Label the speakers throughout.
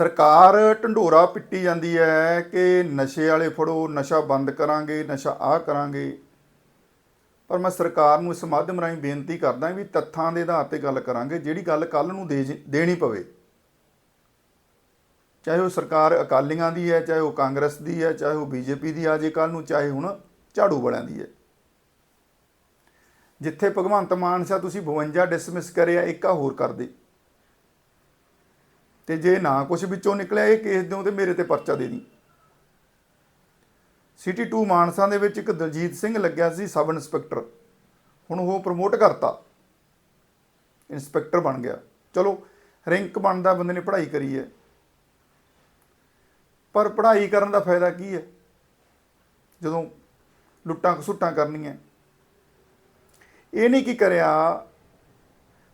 Speaker 1: ਸਰਕਾਰ ਢੰਡੋਰਾ ਪਿੱਟੀ ਜਾਂਦੀ ਹੈ ਕਿ ਨਸ਼ੇ ਵਾਲੇ ਫੜੋ, ਨਸ਼ਾ ਬੰਦ ਕਰਾਂਗੇ, ਨਸ਼ਾ ਆਹ ਕਰਾਂਗੇ। ਪਰ ਮੈਂ ਸਰਕਾਰ ਨੂੰ ਇਸ ਮਾਧਿਅਮ ਰਾਹੀਂ ਬੇਨਤੀ ਕਰਦਾ ਵੀ ਤੱਥਾਂ ਦੇ ਆਧਾਰ ਤੇ ਗੱਲ ਕਰਾਂਗੇ, ਜਿਹੜੀ ਗੱਲ ਕੱਲ ਨੂੰ ਦੇ ਦੇਣੀ ਪਵੇ। ਚਾਹੇ ਉਹ ਸਰਕਾਰ ਅਕਾਲੀਆਂ ਦੀ ਹੈ ਚਾਹੇ ਉਹ ਕਾਂਗਰਸ ਦੀ ਹੈ ਚਾਹੇ ਉਹ ਬੀਜੇਪੀ ਦੀ ਆ ਜੇ ਕੱਲ ਨੂੰ, ਚਾਹੇ ਹੁਣ ਝਾੜੂ ਵਾਲਿਆਂ ਦੀ ਹੈ ਜਿੱਥੇ ਭਗਵੰਤ ਮਾਨ ਸਾਹਿਬ ਤੁਸੀਂ 52 ਡਿਸਮਿਸ ਕਰਿਆ, ਇੱਕ ਆ ਹੋਰ ਕਰ ਦੇ। ਤੇ ਜੇ ਨਾ ਕੁਝ ਵਿੱਚੋਂ ਨਿਕਲਿਆ ਇਹ ਕੇਸ ਦਿਓ ਤੇ ਮੇਰੇ ਤੇ ਪਰਚਾ ਦੇ ਦੀ। ਸਿਟੀ 2 ਮਾਨਸਾ ਦੇ ਵਿੱਚ ਇੱਕ ਦਲਜੀਤ ਸਿੰਘ ਲੱਗਿਆ ਸੀ ਸਬ ਇੰਸਪੈਕਟਰ। ਹੁਣ ਉਹ ਪ੍ਰਮੋਟ ਕਰਤਾ। ਇੰਸਪੈਕਟਰ ਬਣ ਗਿਆ। ਚਲੋ ਰਿੰਕ ਬਣਦਾ, ਬੰਦੇ ਨੇ ਪੜ੍ਹਾਈ ਕਰੀ ਹੈ। ਪਰ ਪੜ੍ਹਾਈ ਕਰਨ ਦਾ ਫਾਇਦਾ ਕੀ ਹੈ? ਜਦੋਂ ਲੁੱਟਾਂ ਖਸੁੱਟਾਂ ਕਰਨੀਆਂ। ਇਹ ਨਹੀਂ ਕੀ ਕਰਿਆ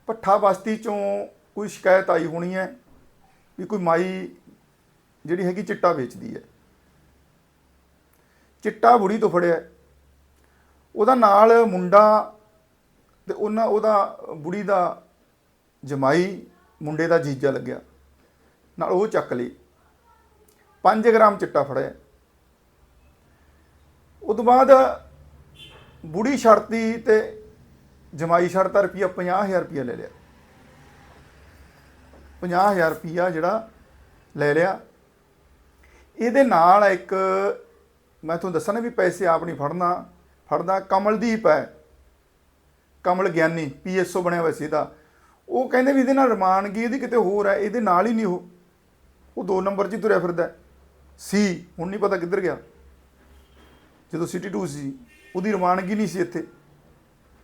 Speaker 1: ਪੱਠਾ ਬਸਤੀ ਚੋਂ ਕੋਈ ਸ਼ਿਕਾਇਤ ਆਈ ਹੋਣੀ ਹੈ ਵੀ ਕੋਈ ਮਾਈ ਜਿਹੜੀ ਹੈਗੀ ਚਿੱਟਾ ਵੇਚਦੀ ਹੈ। ਚਿੱਟਾ ਬੁੜੀ ਤੋਂ ਫੜਿਆ। ਉਹਦਾ ਨਾਲ ਮੁੰਡਾ ਤੇ ਉਹਨਾਂ, ਉਹਦਾ ਬੁੜੀ ਦਾ ਜਮਾਈ ਮੁੰਡੇ ਦਾ ਜੀਜਾ ਲੱਗਿਆ। ਨਾਲ ਉਹ ਚੱਕ ਲਈ। 5 ਗ੍ਰਾਮ ਚਿੱਟਾ ਫੜਿਆ। ਉਸ ਤੋਂ ਬਾਅਦ ਬੁੜੀ ਛੜਤੀ ਤੇ ਜਮਾਈ ਛੜਤਾ ਰੁਪਿਆ 50000 ਰੁਪਿਆ ਲੈ ਲਿਆ। 50000 ਰੁਪਿਆ ਜਿਹੜਾ ਲੈ ਲਿਆ। ਇਹਦੇ ਨਾਲ ਇੱਕ ਮੈਂ ਤੁਹਾਨੂੰ ਦੱਸਣਾ ਵੀ ਪੈਸੇ ਆਪ ਨਹੀਂ ਫੜਨਾ। ਫੜਦਾ ਕਮਲਦੀਪ ਹੈ। ਕਮਲ ਗਿਆਨੀ, ਪੀਐਸਓ ਬਣਿਆ ਹੋਇਆ ਸੀ ਇਹਦਾ। ਉਹ ਕਹਿੰਦੇ ਵੀ ਇਹਦੇ ਨਾਲ ਰਮਾਨਗੀ ਇਹਦੀ ਕਿਤੇ ਹੋਰ ਹੈ, ਇਹਦੇ ਨਾਲ ਹੀ ਨਹੀਂ ਉਹ। ਉਹ ਦੋ ਨੰਬਰ 'ਚ ਹੀ ਤੁਰਿਆ ਫਿਰਦਾ ਸੀ ਹੁਣ ਨਹੀਂ ਪਤਾ ਕਿੱਧਰ ਗਿਆ। ਜਦੋਂ ਸਿਟੀ 2 ਸੀ, ਉਹਦੀ ਰਮਾਨਗੀ ਨਹੀਂ ਸੀ ਇੱਥੇ।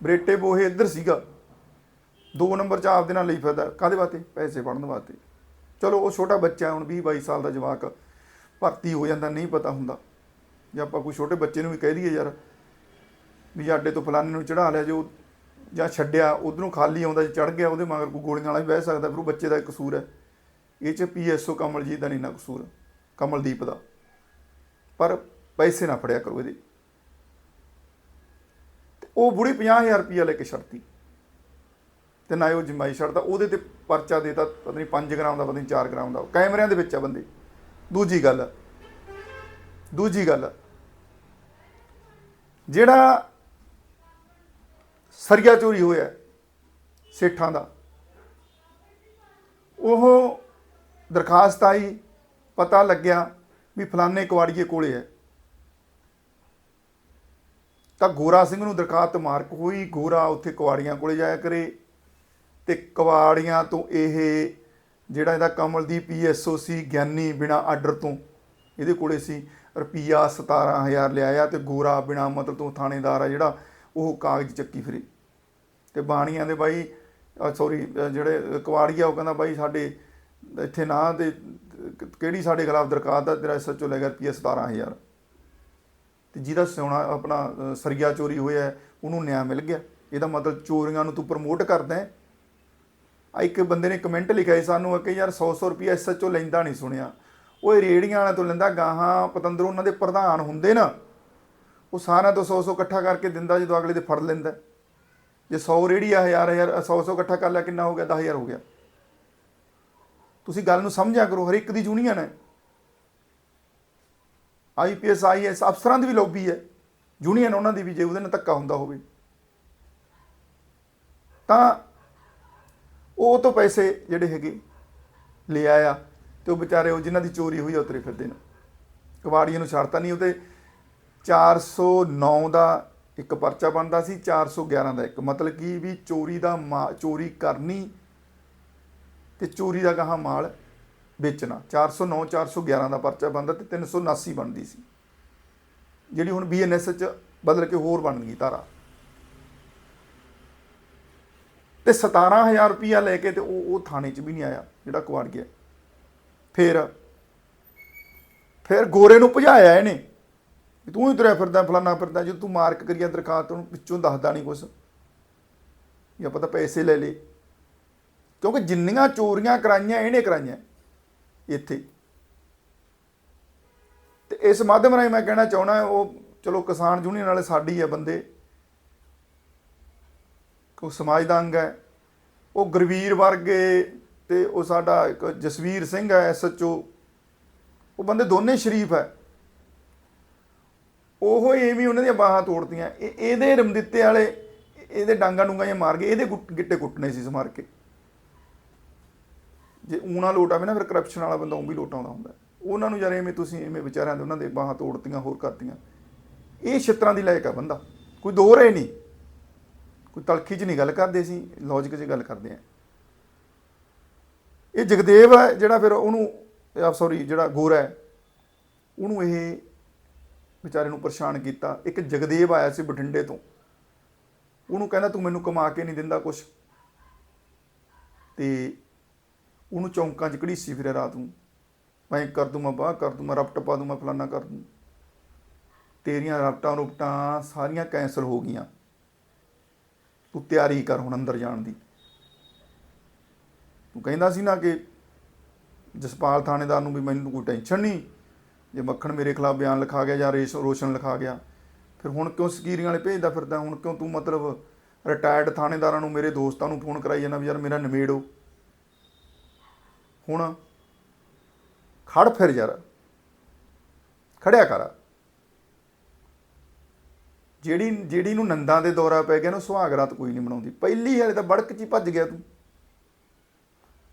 Speaker 1: ਬਰੇਟੇ ਬੋਹੇ ਇੱਧਰ ਸੀਗਾ। ਦੋ ਨੰਬਰ 'ਚ ਆਪਦੇ ਨਾਲ ਲਈ ਫਿਰਦਾ। ਕਾਦੇ ਵਾਸਤੇ? ਪੈਸੇ ਫੜਨ ਵਾਸਤੇ। ਚਲੋ, ਉਹ ਛੋਟਾ ਬੱਚਾ ਹੁਣ 20 22 ਸਾਲ ਦਾ ਜਵਾਕ, ਭਰਤੀ ਹੋ ਜਾਂਦਾ, ਨਹੀਂ ਪਤਾ ਹੁੰਦਾ। ਜਾਂ ਆਪਾਂ ਕੋਈ ਛੋਟੇ ਬੱਚੇ ਨੂੰ ਵੀ ਕਹਿ ਦਈਏ ਯਾਰ, ਵੀ ਸਾਡੇ ਤੋਂ ਫਲਾਣੇ ਨੂੰ ਚੜਾ ਲਿਆ, ਜੋ ਜਾਂ ਛੱਡਿਆ, ਉਧਰੋਂ ਖਾਲੀ ਆਉਂਦਾ, ਜੇ ਚੜ ਗਿਆ, ਉਹਦੇ ਮਗਰ ਕੋਈ ਗੋਲੀਆਂ ਵਾਲਾ ਵੀ ਬਹਿ ਸਕਦਾ, ਫਿਰ ਉਹ ਬੱਚੇ ਦਾ ਕਸੂਰ ਹੈ। ਇਹ ਚ ਪੀਐਸਓ ਕਮਲਜੀਤ ਦਾ ਨਹੀਂ ਨਾ ਕਸੂਰ, ਕਮਲਦੀਪ ਦਾ। ਪਰ ਪੈਸੇ ਨਾ ਫੜਿਆ ਕਰੋ ਇਹਦੇ। ਉਹ ਬੁੜੀ 50000 ਰੁਪਇਆ ਲੈ ਕੇ ਛੱਡਤੀ। ਤੇ ਨਾ ਉਹ ਜਮਾਈ ਛੱਡਦਾ, ਉਹਦੇ ਤੇ ਪਰਚਾ ਦੇਤਾ, ਪਤਾ ਨਹੀਂ 5 ਗ੍ਰਾਮ ਦਾ, ਪਤਾ ਨਹੀਂ 4 ਗ੍ਰਾਮ ਦਾ ਕੈਮਰਿਆਂ ਦੇ ਵਿੱਚ ਆ ਬੰਦੇ। ਦੂਜੀ ਗੱਲ ਦੂਜੀ ਗੱਲ, ਜਿਹੜਾ ਸਰੀਆ ਚੋਰੀ ਹੋਇਆ ਸੇਠਾਂ ਦਾ, ਉਹ ਦਰਖਾਸਤ ਆਈ, ਪਤਾ ਲੱਗਿਆ ਵੀ ਫਲਾਣੇ ਕੁਵਾੜੀਏ ਕੋਲੇ ਹੈ। ਤਾਂ ਗੋਰਾ ਸਿੰਘ ਨੂੰ ਦਰਖਾਸਤ ਮਾਰਕ ਹੋਈ, ਗੋਰਾ ਉੱਥੇ ਕੁਵਾੜੀਆਂ ਕੋਲੇ ਜਾਇਆ ਕਰੇ ਤੇ ਕੁਵਾੜੀਆਂ ਤੋਂ ਇਹ ਜਿਹੜਾ ਇਹਦਾ ਕਮਲਦੀਪ ਪੀਐਸਓ ਸੀ ਗਿਆਨੀ ਬਿਨਾ ਆਰਡਰ ਤੋਂ ਇਹਦੇ ਕੋਲੇ ਸੀ ਰੁਪਿਆ 17000 ਲਿਆਇਆ ਤੇ ਗੋਰਾ ਬਿਨਾ ਮਤਲਬ ਤੋਂ ਥਾਣੇਦਾਰ ਆ ਜਿਹੜਾ ਉਹ ਕਾਗਜ਼ ਚੱਕੀ ਫਿਰੇ। ਤੇ ਬਾਣੀਆਂ ਦੇ ਬਾਈ ਸੌਰੀ ਜਿਹੜੇ ਕੁਵਾੜੀਆ ਉਹ ਕਹਿੰਦਾ ਬਾਈ ਸਾਡੇ ਇੱਥੇ ਨਾ ਤੇ ਕਿਹੜੀ ਸਾਡੇ ਖਿਲਾਫ ਦਰਖਾਸਤ ਆ ਤੇਰਾ ਐਸਐਚਓ ਲੈ ਗਿਆ ਰੁਪਿਆ 17000 ਤੇ ਜਿਹਦਾ ਸੋਨਾ ਆਪਣਾ ਅ, ਸਰੀਆ ਚੋਰੀ ਹੋਇਆ ਉਹਨੂੰ ਨਿਆਂ ਮਿਲ ਗਿਆ। ਇਹਦਾ ਮਤਲਬ ਚੋਰੀਆਂ ਨੂੰ ਤੂੰ ਪ੍ਰਮੋਟ ਕਰਦਾ ਹੈ। ਆ ਇੱਕ ਬੰਦੇ ਨੇ ਕਮੈਂਟ ਲਿਖਿਆ ਸੀ ਸਾਨੂੰ ਕਿ ਯਾਰ 100 100 ਰੁਪਿਆ ਐਸਐਚਓ ਲੈਂਦਾ ਨਹੀਂ ਸੁਣਿਆ। ਉਹ ਰੇੜੀਆਂ ਵਾਲਿਆਂ ਤੋਂ ਲੈਂਦਾ, ਗਾਹਾਂ ਪਤੰਦਰ ਉਹਨਾਂ ਦੇ ਪ੍ਰਧਾਨ ਹੁੰਦੇ ਨਾ, ਉਹ ਸਾਰਿਆਂ ਤੋਂ 100 100 ਇਕੱਠਾ ਕਰਕੇ ਦਿੰਦਾ ਜਦੋਂ ਅਗਲੇ ਦੇ ਫੜ ਲੈਂਦਾ। ਜੇ 100 ਰੇੜੀ ਆ, ਹਜ਼ਾਰ ਹਜ਼ਾਰ 100 100 ਇਕੱਠਾ ਕਰ ਲਿਆ, ਕਿੰਨਾ ਹੋ ਗਿਆ? 10000 ਹੋ ਗਿਆ। ਤੁਸੀਂ ਗੱਲ ਨੂੰ ਸਮਝਿਆ ਕਰੋ ਹਰ ਇੱਕ ਦੀ ਯੂਨੀਅਨ ਹੈ। ਆਈਪੀਐਸ ਆਈਐਸ ਅਫਸਰਾਂ ਦੀ ਵੀ ਲੌਬੀ ਹੈ। ਯੂਨੀਅਨ ਉਹਨਾਂ ਦੀ ਵੀ, ਜੇ ਉਹਦੇ ਨਾਲ ਧੱਕਾ ਹੁੰਦਾ ਹੋਵੇ। ਤਾਂ ਉਹ ਤੋਂ ਪੈਸੇ ਜਿਹੜੇ ਹੈਗੇ ਲੈ ਆਇਆ ਤੇ ਉਹ ਵਿਚਾਰੇ ਉਹ ਜਿਨ੍ਹਾਂ ਦੀ ਚੋਰੀ ਹੋਈ ਆ, ਉਤਰੇ ਫਿਰਦੇ ਨੇ। ਕਬਾੜੀਆਂ ਨੂੰ ਛੱਡਤਾ ਨਹੀਂ ਉਹਤੇ 409 ਦਾ ਇੱਕ ਪਰਚਾ ਬਣਦਾ ਸੀ 411 ਦਾ ਇੱਕ। ਮਤਲਬ ਕੀ ਵੀ ਚੋਰੀ ਦਾ ਮਾ- ਚੋਰੀ ਕਰਨੀ ਤੇ ਚੋਰੀ ਦਾ ਗਾਹਾਂ ਮਾਲ ਵੇਚਣਾ। 409 411 ਦਾ ਪਰਚਾ ਬਣਦਾ ਤੇ 379 ਬਣਦੀ ਸੀ। ਜਿਹੜੀ ਹੁਣ ਬੀਐਨਐਸ ਚ ਬਦਲ ਕੇ ਹੋਰ ਬਣ ਗਈ ਧਾਰਾ। ਤੇ 17000 ਰੁਪਇਆ ਲੈ ਕੇ ਤੇ ਉਹ ਉਹ ਥਾਣੇ 'ਚ ਵੀ ਨਹੀਂ ਆਇਆ, ਜਿਹੜਾ ਕੁਆੜ ਗਿਆ। ਫਿਰ ਫਿਰ ਗੋਰੇ ਨੂੰ ਭਜਾਇਆ ਇਹਨੇ। ਵੀ ਤੂੰ ਹੀ ਤੁਰਿਆ ਫਿਰਦਾ, ਫਲਾਨਾ ਫਿਰਦਾ ਜੇ ਤੂੰ ਮਾਰਕ ਕਰੀਆ ਦਰਖਾਸਤ ਨੂੰ ਵਿੱਚੋਂ ਦੱਸਦਾ ਨਹੀਂ ਕੁਛ। ਜਾਂ ਪਤਾ ਪੈਸੇ ਲੈ ਲੇ ਕਿਉਂਕਿ ਜਿੰਨੀਆਂ ਚੋਰੀਆਂ ਕਰਾਈਆਂ, ਇਹਨੇ ਕਰਾਈਆਂ ਇੱਥੇ। ਤੇ ਇਸ ਮਾਧਿਅਮ ਰਾਹੀਂ ਮੈਂ ਕਹਿਣਾ ਚਾਹਣਾ ਉਹ ਚਲੋ ਕਿਸਾਨ ਯੂਨੀਅਨ ਵਾਲੇ ਸਾਡੀ ਆ ਬੰਦੇ। ਉਹ ਸਮਾਜ ਦਾ ਅੰਗ ਹੈ। ਉਹ ਗੁਰਵੀਰ ਵਰਗੇ ਤੇ ਉਹ ਸਾਡਾ ਇੱਕ ਜਸਵੀਰ ਸਿੰਘ ਹੈ ਐਸਐਚਓ ਉਹ ਬੰਦੇ ਦੋਨੇ ਸ਼ਰੀਫ ਹੈ। ਉਹ ਐਵੇਂ ਉਹਨਾਂ ਦੀਆਂ ਬਾਹਾਂ ਤੋੜਤੀਆਂ। ਇਹ ਇਹਦੇ ਰਮਦਿੱਤੇ ਵਾਲੇ ਇਹਦੇ ਡਾਂਗਾ ਡੂੰਗਾ ਜਿਹਾ ਮਾਰ ਗਏ। ਇਹਦੇ ਗੁੱਟ- ਗਿੱਟੇ ਕੁੱਟਣੇ ਸੀ ਸਮਾਰ ਕੇ। ਜੇ ਊਣਾ ਲੋਟ ਆਵੇ ਨਾ, ਫਿਰ ਕਰਪਸ਼ਨ ਵਾਲਾ ਬੰਦਾ ਉਹ ਵੀ ਲੋਟ ਆਉਂਦਾ ਹੁੰਦਾ। ਉਹਨਾਂ ਨੂੰ ਯਾਰ ਐਵੇਂ ਤੁਸੀਂ ਐਵੇਂ ਵਿਚਾਰਿਆਂ ਦੇ ਉਹਨਾਂ ਦੇ ਬਾਹਾਂ ਤੋੜਤੀਆਂ, ਹੋਰ ਕਰਤੀਆਂ। ਇਹ ਛਿੱਤਰਾਂ ਦੀ ਲਾਇਕ ਆ ਬੰਦਾ। ਕੋਈ ਦੋ ਰੇ ਨਹੀਂ। ਕੋਈ ਤਲਖੀ 'ਚ ਨਹੀਂ ਗੱਲ ਕਰਦੇ ਸੀ ਲੌਜੀਕ 'ਚ ਗੱਲ ਕਰਦੇ ਆ। ਇਹ ਜਗਦੇਵ ਹੈ ਜਿਹੜਾ ਫਿਰ ਉਹਨੂੰ ਆ ਸੌਰੀ ਜਿਹੜਾ ਗੋਰਾ ਹੈ, ਉਹਨੂੰ ਇਹ ਵਿਚਾਰੇ ਨੂੰ ਪਰੇਸ਼ਾਨ ਕੀਤਾ। ਇੱਕ ਜਗਦੇਵ ਆਇਆ ਸੀ ਬਠਿੰਡੇ ਤੋਂ। ਉਹਨੂੰ ਕਹਿੰਦਾ, ਤੂੰ ਮੈਨੂੰ ਕਮਾ ਕੇ ਨਹੀਂ ਦਿੰਦਾ ਕੁਛ। ਤੇ ਉਹਨੂੰ ਚੌਂਕਾਂ 'ਚ ਘੜੀਸੀ ਫਿਰੇ ਰਾਤ ਨੂੰ। ਮੈਂ ਕਰ ਦੂੰ ਮੈਂ, ਬਾਹ ਕਰ ਦੂੰ ਮੈਂ ਰਪਟ ਪਾ ਦੂੰ ਮੈਂ, ਫਲਾਨਾ ਕਰ ਦੂੰ। ਤੇਰੀਆਂ ਰਪਟਾਂ ਰੁਪਟਾਂ ਸਾਰੀਆਂ ਕੈਂਸਲ ਹੋ ਗਈਆਂ। ਤੂੰ ਤਿਆਰੀ ਕਰ ਹੁਣ ਅੰਦਰ ਜਾਣ ਦੀ। ਤੂੰ ਕਹਿੰਦਾ ਸੀ ਨਾ ਕਿ ਜਸਪਾਲ ਥਾਣੇਦਾਰ ਨੂੰ ਵੀ ਮੈਨੂੰ ਕੋਈ ਟੈਨਸ਼ਨ ਨਹੀਂ, ਜੇ ਮੱਖਣ ਮੇਰੇ ਖਿਲਾਫ ਬਿਆਨ ਲਿਖਾ ਗਿਆ ਜਾਂ ਰੇਸ਼, ਰੋਸ਼ਨ ਲਿਖਾ ਗਿਆ, ਫਿਰ ਹੁਣ ਕਿਉਂ ਸਕੀਰੀਆਂ ਵਾਲੇ ਭੇਜਦਾ ਫਿਰਦਾ? ਹੁਣ ਕਿਉਂ ਤੂੰ ਮਤਲਬ ਰਿਟਾਇਰਡ ਥਾਣੇਦਾਰਾਂ ਨੂੰ ਮੇਰੇ ਦੋਸਤਾਂ ਨੂੰ ਫੋਨ ਕਰਾਈ ਜਾਂਦਾ ਵੀ ਯਾਰ ਮੇਰਾ ਨਿਮੇੜੋ? ਹੁਣ ਖੜ ਫਿਰ ਯਾਰ। ਖੜਿਆ ਕਰ। ਜਿਹੜੀ ਜਿਹੜੀ ਨੂੰ ਨੰਦਾਂ ਦੇ ਦੌਰਾ ਪੈ ਗਿਆ ਨਾ, ਸੁਹਾਗ ਰਾਤ ਕੋਈ ਨਹੀਂ ਮਨਾਉਂਦੀ। ਪਹਿਲੀ ਹਾਲੇ ਤਾਂ ਬੜਕ ਚ ਹੀ ਭੱਜ ਗਿਆ ਤੂੰ।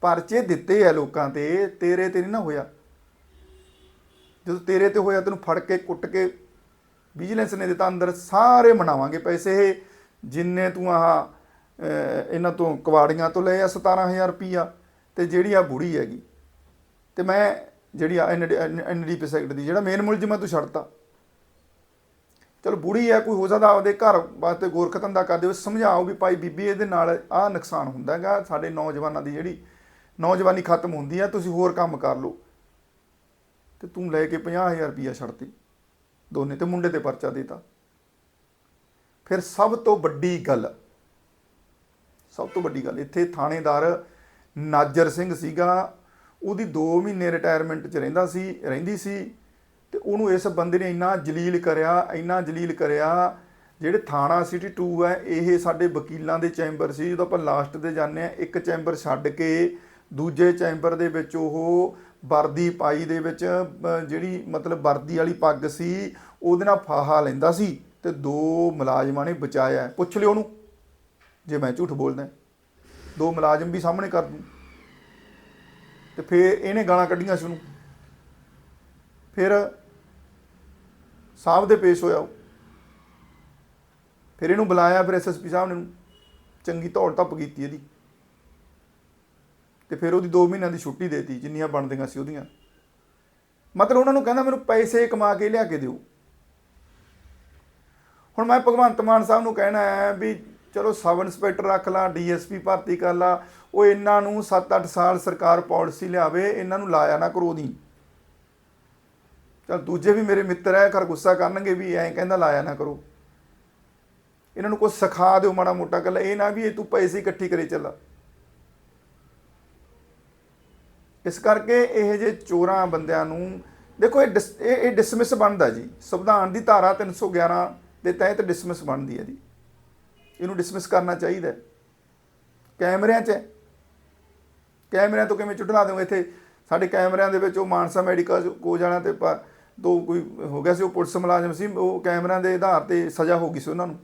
Speaker 1: ਪਰਚੇ ਦਿੱਤੇ ਆ ਲੋਕਾਂ ਤੇ, ਤੇਰੇ ਤੇ ਨਹੀਂ ਨਾ ਹੋਇਆ। ਜਦੋਂ ਤੇਰੇ ਤੇ ਹੋਇਆ, ਤੈਨੂੰ ਫੜ ਕੇ, ਕੁੱਟ ਕੇ ਵਿਜੀਲੈਂਸ ਨੇ ਦਿੱਤਾ, ਅੰਦਰ ਸਾਰੇ ਮਨਾਵਾਂਗੇ ਪੈਸੇ ਜਿੰਨੇ ਤੂੰ ਆਹ ਇਹਨਾਂ ਤੋਂ ਕਵਾੜੀਆਂ ਤੋਂ ਲਏ ਆ 17000 ਰੁਪਈਆ, ਤੇ ਜਿਹੜੀ ਆ ਬੁੜੀ ਹੈਗੀ। ਤੇ ਮੈਂ ਜਿਹੜੀ ਆ ਐਨਡੀਪੀ ਸੈਕਟਰ ਦੀ, ਜਿਹੜਾ ਮੇਨ ਮੁਲਜ਼ਮ ਆ, ਤੂੰ ਛੱਡਤਾ। ਚਲੋ ਬੁੜੀ ਹੈ, ਕੋਈ ਹੋ ਸਕਦਾ ਆਪਦੇ ਘਰ ਵਾਸਤੇ ਗੋਰਖ ਧੰਦਾ ਕਰਦੇ ਹੋ ਸਮਝਾਓ ਵੀ ਭਾਈ ਬੀਬੀ ਇਹਦੇ ਨਾਲ ਆਹ ਨੁਕਸਾਨ ਹੁੰਦਾ ਹੈਗਾ, ਸਾਡੇ ਨੌਜਵਾਨਾਂ ਦੀ ਜਿਹੜੀ ਨੌਜਵਾਨੀ ਖਤਮ ਹੁੰਦੀ ਹੈ, ਤੁਸੀਂ ਹੋਰ ਕੰਮ ਕਰ ਲਓ। ਤੇ ਤੂੰ ਲੈ ਕੇ 50000 ਰੁਪਈਆ ਛੱਡਤੀ, ਦੋਨੇ ਤੇ ਮੁੰਡੇ ਤੇ ਪਰਚਾ ਦੇਤਾ ਫਿਰ ਸਭ ਤੋਂ ਵੱਡੀ ਗੱਲ, ਸਭ ਤੋਂ ਵੱਡੀ ਗੱਲ, ਇੱਥੇ ਥਾਣੇਦਾਰ ਨਾਜਰ ਸਿੰਘ ਸੀਗਾ, ਉਹਦੀ 2 ਮਹੀਨੇ ਰਿਟਾਇਰਮੈਂਟ 'ਚ ਰਹਿੰਦਾ ਸੀ, ਰਹਿੰਦੀ ਸੀ ਤੇ ਉਹਨੂੰ ਇਸ ਬੰਦੇ ਨੇ ਇੰਨਾ ਜਲੀਲ ਕਰਿਆ, ਇੰਨਾ ਜਲੀਲ ਕਰਿਆ, ਜਿਹੜੇ ਥਾਣਾ ਸਿਟੀ 2 ਹੈ, ਇਹ ਸਾਡੇ ਵਕੀਲਾਂ ਦੇ ਚੈਂਬਰ ਸੀ, ਜਦੋਂ ਆਪਾਂ ਲਾਸਟ ਤੇ ਜਾਂਦੇ ਆ ਇੱਕ ਚੈਂਬਰ ਛੱਡ ਕੇ ਦੂਜੇ ਚੈਂਬਰ ਦੇ ਵਿੱਚ ਉਹ ਵਰਦੀ ਪਾਈ ਦੇ ਵਿੱਚ ਜਿਹੜੀ ਮਤਲਬ ਵਰਦੀ ਵਾਲੀ ਪੱਗ ਸੀ, ਉਹਦੇ ਨਾਲ ਫਾਹਾ ਲੈਂਦਾ ਸੀ ਤੇ ਦੋ ਮੁਲਾਜ਼ਮਾਂ ਨੇ ਬਚਾਇਆ। ਪੁੱਛ ਲਿਓ ਉਹਨੂੰ, ਜੇ ਮੈਂ ਝੂਠ ਬੋਲਦਾ ਦੋ ਮੁਲਾਜ਼ਮ ਵੀ ਸਾਹਮਣੇ ਕਰ ਦੂੰ। ਤੇ ਫਿਰ ਇਹਨੇ ਗਾਲਾਂ ਕੱਢੀਆਂ ਸੀ ਉਹਨੂੰ। ਫਿਰ ਸਾਹਿਬ ਦੇ ਪੇਸ਼ ਹੋਇਆ ਉਹ। ਫਿਰ ਇਹਨੂੰ ਬੁਲਾਇਆ, ਫਿਰ ਐਸਐਸਪੀ ਸਾਹਿਬ ਨੇ ਇਹਨੂੰ ਚੰਗੀ ਧੌੜ ਧੱਪ ਕੀਤੀ ਇਹਦੀ। ਤੇ ਫਿਰ ਉਹਦੀ 2 ਮਹੀਨਿਆਂ ਦੀ ਛੁੱਟੀ ਦੇਤੀ, ਜਿੰਨੀਆਂ ਬਣਦੀਆਂ ਸੀ ਉਹਦੀਆਂ। ਮਤਲਬ ਉਹਨਾਂ ਨੂੰ ਕਹਿੰਦਾ, ਮੈਨੂੰ ਪੈਸੇ ਕਮਾ ਕੇ ਲਿਆ ਕੇ ਦਿਓ। ਹੁਣ ਮੈਂ ਭਗਵੰਤ ਮਾਨ ਸਾਹਿਬ ਨੂੰ ਕਹਿਣਾ ਹੈ ਵੀ ਚਲੋ ਸਬ ਇੰਸਪੈਕਟਰ ਰੱਖ ਲਾ, ਡੀਐਸਪੀ ਭਰਤੀ ਕਰ ਲਾ, ਉਹ ਇਹਨਾਂ ਨੂੰ 7-8 ਸਾਲ ਸਰਕਾਰ ਪਾਲਿਸੀ ਲਿਆਵੇ, ਇਹਨਾਂ ਨੂੰ ਲਾਇਆ ਨਾ ਕਰੋ ਦੀ ਚਲ ਦੂਜੇ ਵੀ ਮੇਰੇ ਮਿੱਤਰ ਐ ਕਰ ਗੁੱਸਾ ਕਰਨਗੇ ਵੀ ਐਂ ਕਹਿੰਦਾ ਲਾਇਆ ਨਾ ਕਰੋ। ਇਹਨਾਂ ਨੂੰ ਕੁਝ ਸਿਖਾ ਦਿਓ ਮਾੜਾ ਮੋਟਾ ਗੱਲ ਇਹ ਨਾ ਵੀ ਇਹ ਤੂੰ ਪੈਸੇ ਇਕੱਠੀ ਕਰੇ ਚੱਲ। ਇਸ ਕਰਕੇ ਇਹ ਜੇ ਚੋਰਾਂ ਬੰਦਿਆਂ ਨੂੰ, ਦੇਖੋ ਇਹ ਡਿਸ- ਇਹ ਇਹ ਡਿਸਮਿਸ ਬਣਦਾ ਜੀ। ਸੰਵਿਧਾਨ ਦੀ ਧਾਰਾ 311 ਦੇ ਤਹਿਤ ਡਿਸਮਿਸ ਬਣਦੀ ਹੈ ਜੀ। ਇਹਨੂੰ ਡਿਸਮਿਸ ਕਰਨਾ ਚਾਹੀਦਾ। ਕੈਮਰਿਆਂ 'ਚ ਹੈ। ਕੈਮਰਿਆਂ ਤੋਂ ਕਿਵੇਂ ਚੁਟਲਾ ਦਿਓ ਇੱਥੇ? ਸਾਡੇ ਕੈਮਰਿਆਂ ਦੇ ਵਿੱਚ ਉਹ ਮਾਨਸਾ ਮੈਡੀਕਲ ਕੋ ਜਾਣਾ ਤੇ ਤੋਂ ਕੋਈ ਹੋ ਗਿਆ ਸੀ, ਉਹ ਪੁਲਿਸ ਮੁਲਾਜ਼ਮ ਸੀ, ਉਹ ਕੈਮਰਿਆਂ ਦੇ ਆਧਾਰ ਤੇ ਸਜ਼ਾ ਹੋ ਗਈ ਸੀ ਉਹਨਾਂ ਨੂੰ।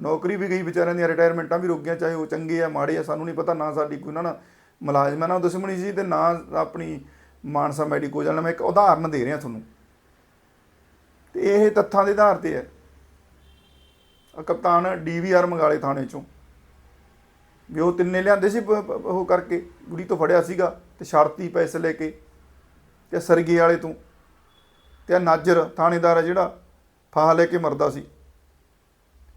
Speaker 1: ਨੌਕਰੀ ਵੀ ਗਈ ਵਿਚਾਰਿਆਂ ਦੀਆਂ ਰਿਟਾਇਰਮੈਂਟਾਂ ਵੀ ਰੁਕ ਗਈਆਂ, ਚਾਹੇ ਉਹ ਚੰਗੇ ਆ, ਮਾੜੇ ਆ, ਸਾਨੂੰ ਨਹੀਂ ਪਤਾ ਨਾ ਸਾਡੀ ਕੋਈ ਉਹਨਾਂ ਨਾਲ ਮੁਲਾਜ਼ਮਾਂ ਨਾਲ ਦੁਸ਼ਮਣੀ ਸੀ ਤੇ ਨਾ ਆਪਣੀ ਮਾਨਸਾ ਮੈਡੀਕੋ ਨਾਲ ਮੈਂ ਇੱਕ ਉਦਾਹਰਨ ਦੇ ਰਿਹਾ ਤੁਹਾਨੂੰ। ਤੇ ਇਹ ਤੱਥਾਂ ਦੇ ਆਧਾਰ ਤੇ ਹੈ। ਆਹ ਕਪਤਾਨ ਡੀਵੀਆਰ ਮੰਗਾਲੇ ਥਾਣੇ ਚੋਂ। ਵੀ ਉਹ ਤਿੰਨੇ ਲਿਆਂਦੇ ਸੀ ਪ- ਉਹ ਕਰਕੇ, ਗੁੜੀ ਤੋਂ ਫੜਿਆ ਸੀਗਾ ਤੇ ਸ਼ਰਤੀ ਪੈਸੇ ਲੈ ਕੇ, ਤੇ ਸਰਗੇ ਵਾਲੇ ਤੋਂ। ਤੇ ਨਾਜਰ ਥਾਣੇਦਾਰ ਹੈ ਜਿਹੜਾ, ਫਾਹਾ ਲੈ ਕੇ ਮਰਦਾ ਸੀ।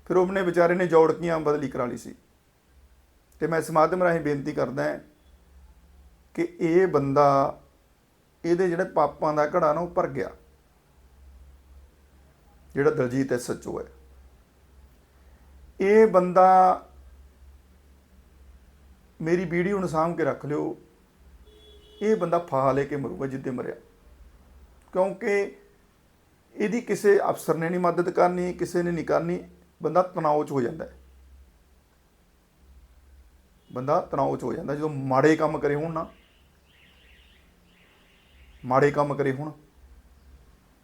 Speaker 1: ਫਿਰ ਉਹਨੇ ਵਿਚਾਰੇ ਨੇ ਜੋੜਕੀਆਂ ਬਦਲੀ ਕਰਾ ਲਈ ਸੀ। ਤੇ ਮੈਂ ਇਸ ਮਾਧਿਅਮ ਰਾਹੀਂ ਬੇਨਤੀ ਕਰਦਾ ਹਾਂ ਕਿ ਇਹ ਬੰਦਾ, ਇਹਦੇ ਜਿਹੜੇ ਪਾਪਾਂ ਦਾ ਘੜਾ ਨਾ ਉਹ ਭਰ ਗਿਆ। ਜਿਹੜਾ ਦਲਜੀਤ ਐਸਐਚਓ ਹੈ। ਇਹ ਬੰਦਾ ਮੇਰੀ ਵੀਡੀਓ ਨੂੰ ਸਾਂਭ ਕੇ ਰੱਖ ਲਿਓ। ਇਹ ਬੰਦਾ ਫਾਹ ਲੈ ਕੇ ਮਰੂਗਾ ਜਿੱਦੇ ਮਰਿਆ। ਕਿਉਂਕਿ ਇਹਦੀ ਕਿਸੇ ਅਫਸਰ ਨੇ ਨਹੀਂ ਮਦਦ ਕਰਨੀ, ਕਿਸੇ ਨੇ ਨਹੀਂ ਕਰਨੀ, ਬੰਦਾ ਤਣਾਅ 'ਚ ਹੋ ਜਾਂਦਾ ਹੈ। ਬੰਦਾ ਤਣਾਅ 'ਚ ਹੋ ਜਾਂਦਾ, ਜਦੋਂ ਮਾੜੇ ਕੰਮ ਕਰੇ ਹੋਣ ਨਾ, ਮਾੜੇ ਕੰਮ ਕਰੇ ਹੋਣ,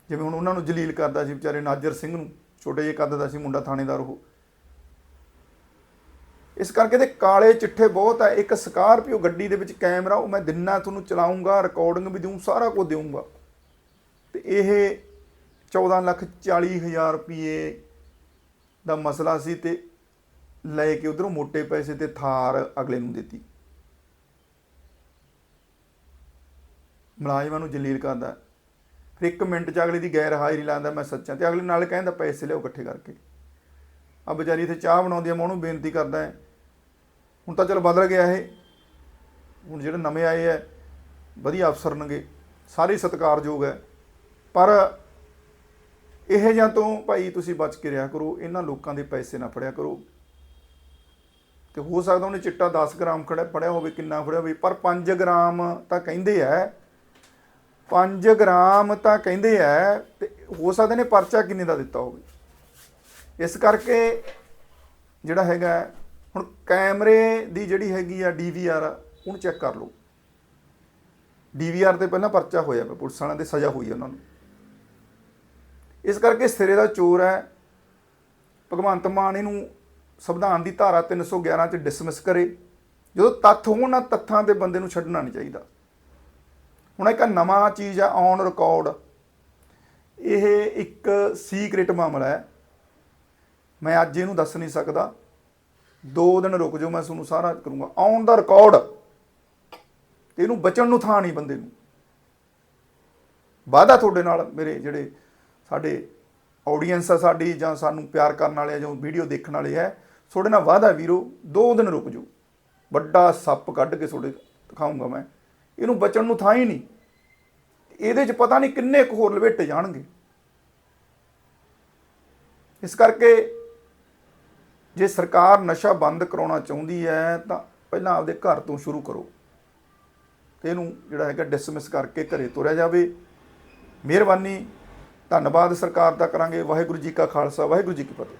Speaker 1: ਜਿਵੇਂ ਹੁਣ ਉਹਨਾਂ ਨੂੰ ਜਲੀਲ ਕਰਦਾ ਸੀ ਵਿਚਾਰੇ ਨਾਜਰ ਸਿੰਘ ਨੂੰ, ਛੋਟੇ ਜਿਹੇ ਕੱਦ ਦਾ ਸੀ, ਮੁੰਡਾ ਥਾਣੇਦਾਰ ਉਹ। ਇਸ ਕਰਕੇ ਤੇ ਕਾਲੇ ਚਿੱਠੇ ਬਹੁਤ ਹੈ ਇੱਕ ਸਕਾਰਪੀਓ ਗੱਡੀ ਦੇ ਵਿੱਚ ਕੈਮਰਾ, ਉਹ ਮੈਂ ਦਿਨਾ ਤੁਹਾਨੂੰ ਚਲਾਉਂਗਾ ਰਿਕਾਰਡਿੰਗ ਵੀ ਦਊਂ, ਸਾਰਾ ਕੁਝ ਦੇਵਾਂਗਾ ਤੇ ਇਹ 14 ਲੱਖ 40 ਹਜ਼ਾਰ ਰੁਪਏ ਦਾ ਮਸਲਾ ਸੀ ਤੇ ਲੈ ਕੇ ਉਧਰੋਂ ਮੋٹے ਪੈਸੇ ਤੇ ਥਾਰ ਅਗਲੇ ਨੂੰ ਦਿੱਤੀ। ਮੁਲਾਜ਼ਮਾਂ ਨੂੰ ਜਲੀਲ ਕਰਦਾ ਫਿਰ ਇੱਕ ਮਿੰਟ ਚ ਅਗਲੇ ਦੀ ਗੈਰ ਹਾਜ਼ਰੀ ਲਾਉਂਦਾ ਮੈਂ ਸੱਚਾ ਤੇ ਅਗਲੇ ਨਾਲ ਕਹਿੰਦਾ, ਪੈਸੇ ਲਿਓ ਇਕੱਠੇ ਕਰਕੇ। ਆ ਵਿਚਾਰੀ ਇੱਥੇ ਚਾਹ ਬਣਾਉਂਦੀ ਆ, ਮੈਂ ਉਹਨੂੰ ਬੇਨਤੀ ਕਰਦਾ ਹੈ। ਹੁਣ ਤਾਂ ਚਲ ਬਦਲ ਗਿਆ ਇਹ। ਹੁਣ ਜਿਹੜੇ ਨਵੇਂ ਆਏ ਆ, ਵਧੀਆ ਅਫਸਰ ਨੇਗੇ। ਸਾਰੇ ਸਤਿਕਾਰਯੋਗ ਹੈ ਪਰ ਇਹ ਜਾਂ ਤੋਂ ਭਾਈ ਤੁਸੀਂ ਬਚ ਕੇ ਰਿਹਾ ਕਰੋ, ਇਹਨਾਂ ਲੋਕਾਂ ਦੇ ਪੈਸੇ ਨਾ ਫੜਿਆ ਕਰੋ। ਤੇ ਹੋ ਸਕਦਾ ਉਹਨੇ ਚਿੱਟਾ 10 ਗ੍ਰਾਮ ਖੜਾ ਫੜਿਆ ਹੋਵੇ, ਕਿੰਨਾ ਫੜਿਆ ਹੋਵੇ, ਪਰ 5 ਗ੍ਰਾਮ ਤਾਂ ਕਹਿੰਦੇ ਆ 5 ਗ੍ਰਾਮ ਤਾਂ ਕਹਿੰਦੇ ਆ ਤੇ ਹੋ ਸਕਦਾ ਨੇ ਪਰਚਾ ਕਿੰਨੇ ਦਾ ਦਿੱਤਾ ਹੋਵੇ। ਇਸ ਕਰਕੇ ਜਿਹੜਾ ਹੈਗਾ, ਹੁਣ ਕੈਮਰੇ ਦੀ ਜਿਹੜੀ ਹੈਗੀ ਆ ਡੀਵੀਆਰ ਉਹਨੂੰ ਚੈੱਕ ਕਰ ਲਓ। ਡੀਵੀਆਰ ਤੇ ਪਹਿਲਾਂ ਪਰਚਾ ਹੋਇਆ ਪੁਲਿਸ ਵਾਲਿਆਂ ਦੇ ਸਜ਼ਾ ਹੋਈ ਉਹਨਾਂ ਨੂੰ। ਇਸ ਕਰਕੇ ਸਿਰੇ ਦਾ ਚੋਰ ਹੈ। ਭਗਵੰਤ ਮਾਨ ਇਹਨੂੰ ਸੰਵਿਧਾਨ ਦੀ ਧਾਰਾ 311 ਚ ਡਿਸਮਿਸ ਕਰੇ। ਜਦੋਂ ਤੱਥ ਹੋਣ ਨਾ ਤੱਥਾਂ ਦੇ ਬੰਦੇ ਨੂੰ ਛੱਡਣਾ ਨਹੀਂ ਚਾਹੀਦਾ। ਹੁਣ ਇੱਕ ਨਵਾਂ ਚੀਜ਼ ਆ ਔਨ ਰਿਕਾਰਡ ਇਹ ਇੱਕ ਸੀਕ੍ਰੀਟ ਮਾਮਲਾ ਹੈ। ਮੈਂ ਅੱਜ ਇਹਨੂੰ ਦੱਸ ਨਹੀਂ ਸਕਦਾ। ਦੋ ਦਿਨ ਰੁਕ ਜਾਓ, ਮੈਂ ਤੁਹਾਨੂੰ ਸਾਰਾ ਕਰੂੰਗਾ। ਔਨ ਦਾ ਰਿਕਾਰਡ ਤੇ ਇਹਨੂੰ ਬਚਣ ਨੂੰ ਥਾਂ ਨਹੀਂ ਬੰਦੇ ਨੂੰ। ਵਾਅਦਾ ਤੁਹਾਡੇ ਨਾਲ ਮੇਰੇ ਜਿਹੜੇ ਸਾਡੇ ਆਡੀਅנס ਆ ਸਾਡੀ ਜਾਂ ਸਾਨੂੰ ਪਿਆਰ ਕਰਨ ਵਾਲੇ ਆ ਜਾਂ ਵੀਡੀਓ ਦੇਖਣ ਵਾਲੇ ਹੈ ਤੁਹਾਡੇ ਨਾਲ ਵਾਅਦਾ ਵੀਰੋ, ਦੋ ਦਿਨ ਰੁਕ ਜਾਓ। ਵੱਡਾ ਸੱਪ ਕੱਢ ਕੇ ਤੁਹਾਡੇ ਦਿਖਾਉਂਗਾ ਮੈਂ। ਇਹਨੂੰ ਬਚਣ ਨੂੰ ਥਾਂ ਹੀ ਨਹੀਂ। ਇਹਦੇ 'ਚ ਪਤਾ ਨਹੀਂ ਕਿੰਨੇ ਕੁ ਹੋਰ ਲਵੇਟੇ ਜਾਣਗੇ। ਇਸ ਕਰਕੇ ਜੇ ਸਰਕਾਰ ਨਸ਼ਾ ਬੰਦ ਕਰਾਉਣਾ ਚਾਹੁੰਦੀ ਹੈ, ਤਾਂ ਪਹਿਲਾਂ ਆਪਦੇ ਘਰ ਤੋਂ ਸ਼ੁਰੂ ਕਰੋ। ਤੇ ਇਹਨੂੰ ਜਿਹੜਾ ਹੈਗਾ ਡਿਸਮਿਸ ਕਰਕੇ ਘਰੇ ਤੁਰਿਆ ਜਾਵੇ। ਮਿਹਰਬਾਨੀ। ਧੰਨਵਾਦ ਸਰਕਾਰ ਦਾ ਕਰਾਂਗੇ ਵਾਹਿਗੁਰੂ ਜੀ ਕਾ ਖਾਲਸਾ ਵਾਹਿਗੁਰੂ ਜੀ ਕੀ ਫਤਿਹ।